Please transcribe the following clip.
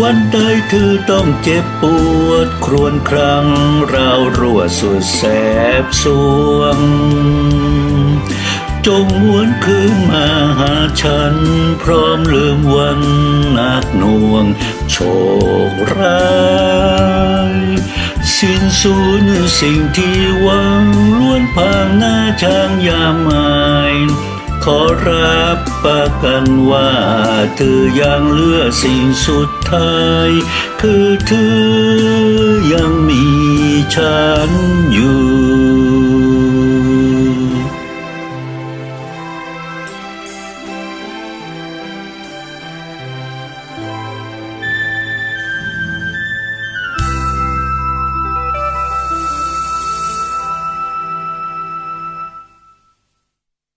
วันใดเธอต้องเจ็บปวด ครวญครั้งรารั่วสุดแสบสวง จงหวนคืนมาหาฉัน พร้อมลืมวันหนักหน่วง โชคร้ายสิ้นสูญสิ่งที่หวังล้วนพางหน้าช้างยามหมาย อรับประกันว่าเธอยังเหลือสิ่งสุดท้าย คือเธอยังมีฉันอยู่